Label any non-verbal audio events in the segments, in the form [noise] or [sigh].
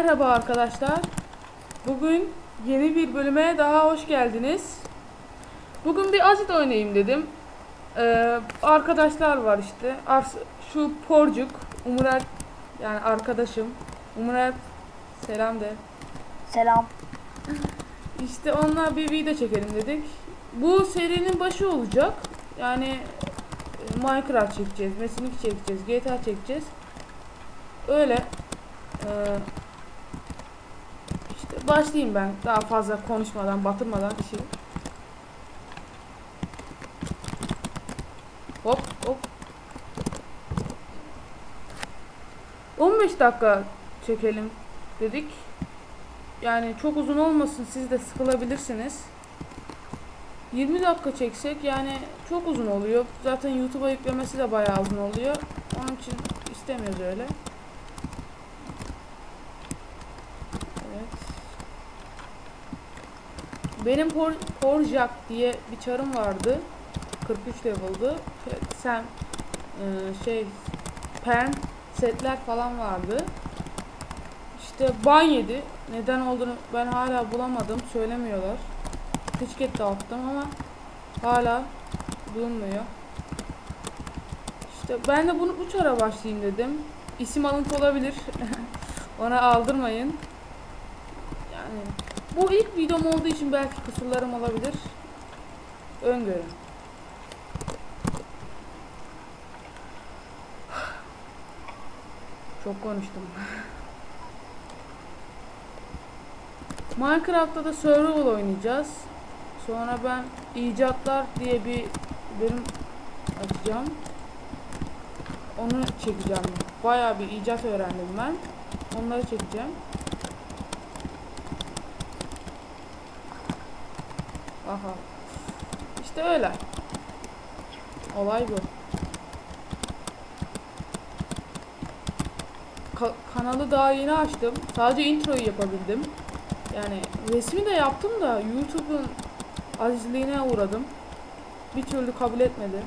Merhaba arkadaşlar. Bugün yeni bir bölüme daha hoş geldiniz. Bugün bir azit oynayayım dedim. Ee, arkadaşlar var işte. Ars şu Porcuk, Umurat yani arkadaşım. Umurat selam de. Selam. İşte onunla bir video çekelim dedik. Bu serinin başı olacak. Yani e, Minecraft çekeceğiz, Metin 2 çekeceğiz, GTA çekeceğiz. Öyle. Ee, başlayayım ben daha fazla konuşmadan, batırmadan işi. Hop hop. 15 dakika çekelim dedik. Yani çok uzun olmasın siz de sıkılabilirsiniz. 20 dakika çeksek yani çok uzun oluyor. Zaten YouTube'a yüklemesi de bayağı uzun oluyor. Onun için istemiyoruz öyle. Evet. Benim Por diye bir çarım vardı. 43 level'dı. Sen e, şey pen setler falan vardı. İşte ban yedi. Neden olduğunu ben hala bulamadım. Söylemiyorlar. Ticket dağıttım ama hala bulunmuyor. İşte ben de bunu bu çara başlayayım dedim. İsim alıntı olabilir. [laughs] Ona aldırmayın. Yani bu ilk videom olduğu için belki kusurlarım olabilir. Öngörün. Çok konuştum. Minecraft'ta da survival oynayacağız. Sonra ben icatlar diye bir bölüm açacağım. Onu çekeceğim. Bayağı bir icat öğrendim ben. Onları çekeceğim. Aha. İşte öyle. Olay bu. Ka- kanalı daha yeni açtım. Sadece introyu yapabildim. Yani resmi de yaptım da YouTube'un azizliğine uğradım. Bir türlü kabul etmedi.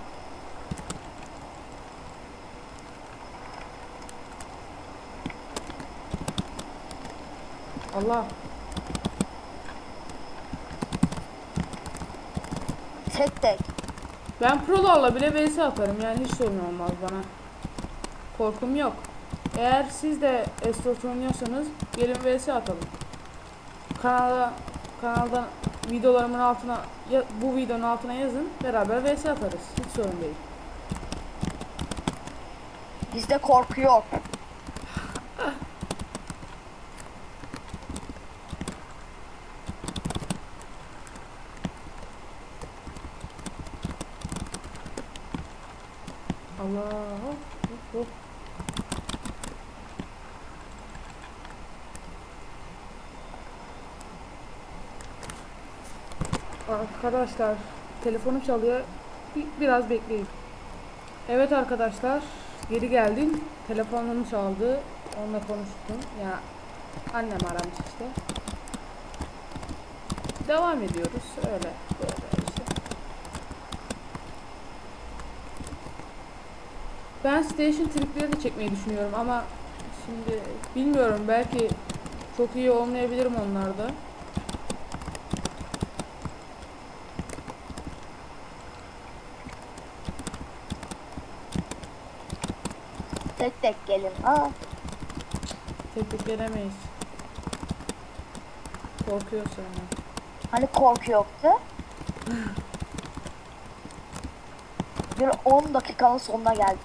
Allah. Tek tek. Ben prolarla bile vs atarım yani hiç sorun olmaz bana. Korkum yok. Eğer siz de Estot oynuyorsanız gelin vs atalım. Kanala kanaldan videolarımın altına ya, bu videonun altına yazın beraber vs atarız. Hiç sorun değil. Bizde korku yok. [laughs] Allah. Hop, hop. Arkadaşlar telefonum çalıyor. Bir, biraz bekleyin. Evet arkadaşlar geri geldim. Telefonum çaldı. Onunla konuştum. Ya annem aramış işte. Devam ediyoruz. Öyle. Böyle işte. Ben station tripleri de çekmeyi düşünüyorum ama şimdi bilmiyorum belki çok iyi olmayabilirim onlarda. Tek tek gelin. Ha. Tek tek gelemeyiz. Korkuyor sonra. Hani korku yoktu. Bir 10 dakikanın sonuna geldik.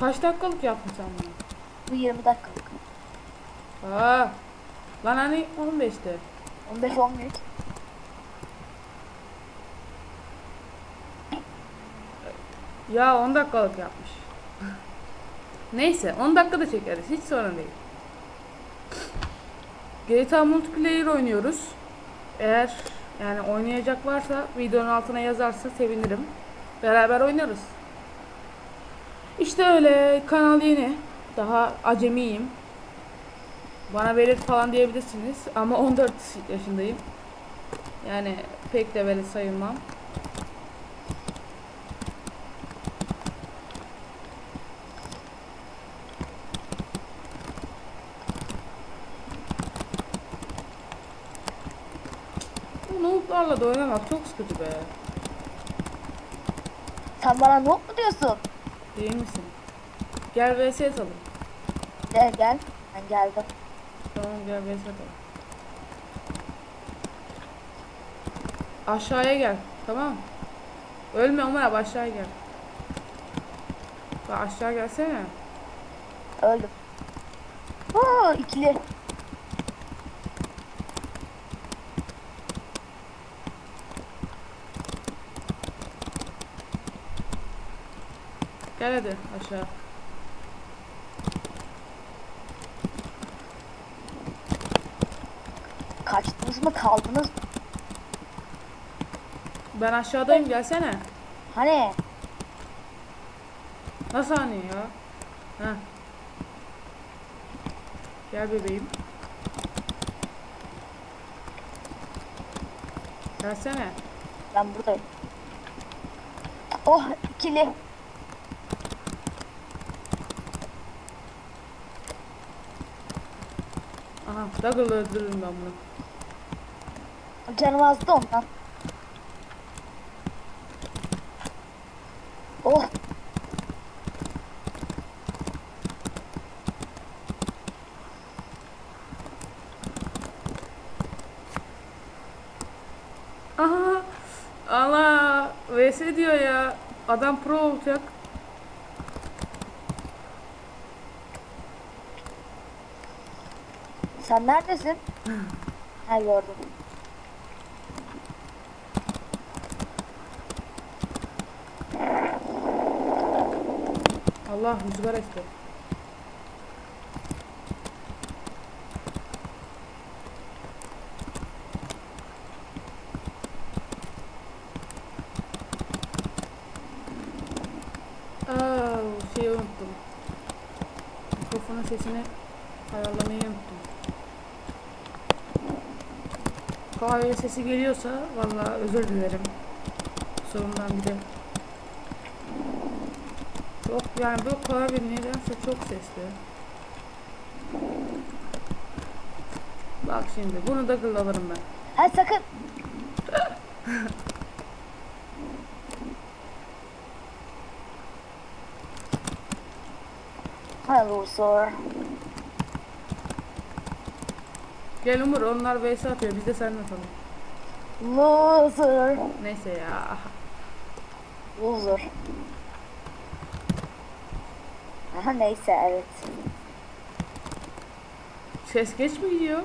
Kaç dakikalık yaptın sen bunu? Bu 20 dakikalık. Aa, lan hani 15'te. 15-13. Ya 10 dakikalık yapmış. Neyse 10 dakikada çekeriz. Hiç sorun değil. GTA Multiplayer oynuyoruz. Eğer yani oynayacak varsa videonun altına yazarsa sevinirim. Beraber oynarız. İşte öyle kanal yeni. Daha acemiyim. Bana velet falan diyebilirsiniz ama 14 yaşındayım. Yani pek de velet sayılmam. Canavarla da oynamak çok sıkıcı be. Sen bana noob mu diyorsun? Değil misin? Gel vs atalım. Gel gel. Ben geldim. Tamam gel vs atalım. Aşağıya gel. Tamam. Ölme Ömer abi aşağıya gel. Bak aşağı gelsene. Öldüm. Oo ikili. Gel hadi aşağı. Kaçtınız mı kaldınız mı? Ben aşağıdayım gelsene. Hani? Nasıl hani ya? Heh. Gel bebeğim. Gelsene. Ben buradayım. Oh ikili. Douglas'ı öldürürüm ben bunu. Canım azdı ondan. Oh Aha. Allah. VS diyor ya. Adam pro olacak. Sen neredesin? ha gördüm. Allah rüzgar esti. Kahve sesi geliyorsa vallahi özür dilerim. Sorundan bir de. Çok yani bu klavye nedense çok sesli. Bak şimdi bunu da alırım ben. Ha sakın. [laughs] Ha loser. Gel Umur onlar vs atıyor biz de seninle atalım. Loser. Neyse ya. Loser. Aha neyse evet. Ses geç mi gidiyor?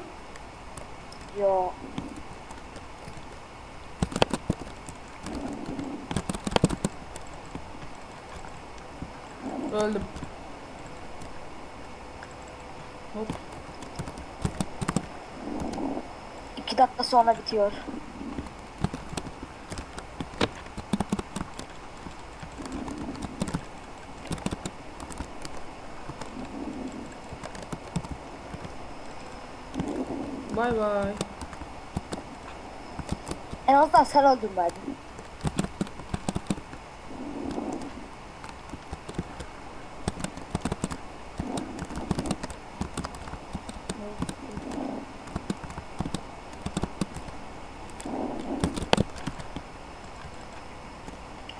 Yo. Öldüm. Hop. Dakika sonra bitiyor. Bay bay. En azından sen öldürmedin.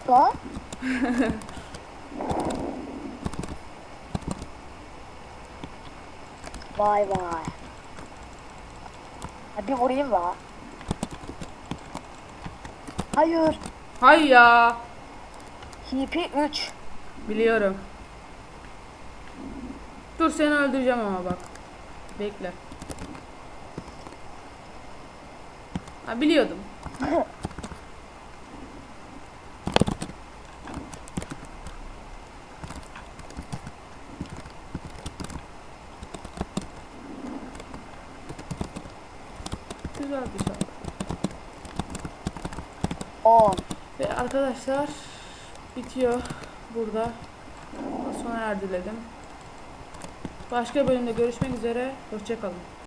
Lan? [laughs] vay vay. Hadi vurayım la. Hayır. Hay ya. Hipi 3. Biliyorum. Dur seni öldüreceğim ama bak. Bekle. Ha biliyordum. [laughs] Güzel bir şarkı. 10. Ve arkadaşlar bitiyor burada. Sona erdiledim. Başka bölümde görüşmek üzere. Hoşçakalın.